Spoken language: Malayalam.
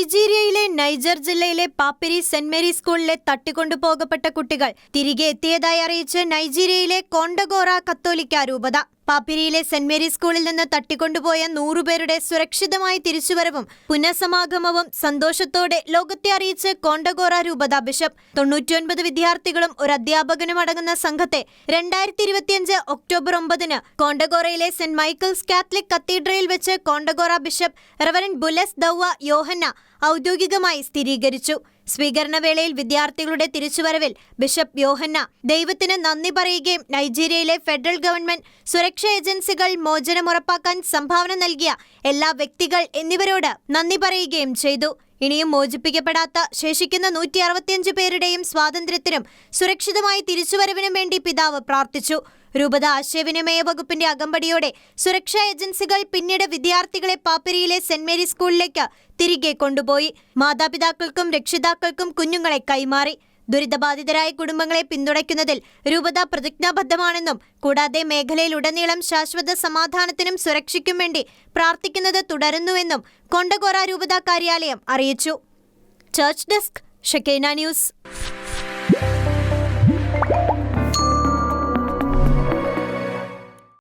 നൈജീരിയയിലെ നൈജർ ജില്ലയിലെ പാപ്പിരി സെന്റ് മേരി സ്കൂളിലെ തട്ടിക്കൊണ്ടുപോകപ്പെട്ട കുട്ടികൾ തിരികെ എത്തിയതായി അറിയിച്ച് നൈജീരിയയിലെ കോണ്ടഗോറ കത്തോലിക്ക രൂപത. പാപ്പിരിയിലെ സെന്റ് മേരി സ്കൂളിൽ നിന്ന് തട്ടിക്കൊണ്ടുപോയ നൂറുപേരുടെ സുരക്ഷിതമായ തിരിച്ചുവരവും പുനഃസമാഗമവും സന്തോഷത്തോടെ ലോകത്തെ അറിയിച്ച് കോണ്ടഗോറ രൂപത ബിഷപ്പ്. തൊണ്ണൂറ്റിയൊൻപത് വിദ്യാർത്ഥികളും ഒരു അധ്യാപകനും അടങ്ങുന്ന സംഘത്തെ രണ്ടായിരത്തി ഇരുപത്തിയഞ്ച് ഒക്ടോബർ ഒമ്പതിന് കോണ്ടഗോറയിലെ സെന്റ് മൈക്കിൾസ് കാത്തലിക് കത്തീഡ്രയിൽ വെച്ച് Kontagora bishop reverend Bulus Dauwa Yohanna ഔദ്യോഗികമായി സ്ഥിരീകരിച്ചു. സ്വീകരണവേളയിൽ വിദ്യാർത്ഥികളുടെ തിരിച്ചുവരവിൽ ബിഷപ്പ് യോഹന്ന ദൈവത്തിന് നന്ദി പറയുകയും നൈജീരിയയിലെ ഫെഡറൽ ഗവൺമെന്റ് സുരക്ഷാ ഏജൻസികൾ മോചനമുറപ്പാക്കാൻ സംഭാവന നൽകിയ എല്ലാ വ്യക്തികൾ എന്നിവരോട് നന്ദി പറയുകയും ചെയ്തു. ഇനിയും മോചിപ്പിക്കപ്പെടാത്ത ശേഷിക്കുന്ന നൂറ്റി അറുപത്തിയഞ്ച് പേരുടെയും സ്വാതന്ത്ര്യത്തിനും സുരക്ഷിതമായി തിരിച്ചുവരവിനും വേണ്ടി പിതാവ് പ്രാർത്ഥിച്ചു. രൂപത ആശയവിനിമയ വകുപ്പിന്റെ അകമ്പടിയോടെ സുരക്ഷാ ഏജൻസികൾ പിന്നീട് വിദ്യാർത്ഥികളെ പാപ്പരിയിലെ സെന്റ് മേരി സ്കൂളിലേക്ക് തിരികെ കൊണ്ടുപോയി. മാതാപിതാക്കൾക്കും രക്ഷിതാക്കൾക്കും കുഞ്ഞുങ്ങളെ കൈമാറി. ദുരിതബാധിതരായ കുടുംബങ്ങളെ പിന്തുണയ്ക്കുന്നതിൽ രൂപത പ്രതിജ്ഞാബദ്ധമാണെന്നും കൂടാതെ മേഖലയിലുടനീളം ശാശ്വത സമാധാനത്തിനും സുരക്ഷയ്ക്കും വേണ്ടി പ്രാർത്ഥിക്കുന്നത് തുടരുന്നുവെന്നും കൊണ്ടകോറ രൂപത കാര്യാലയം അറിയിച്ചു. Church desk Shekinah news.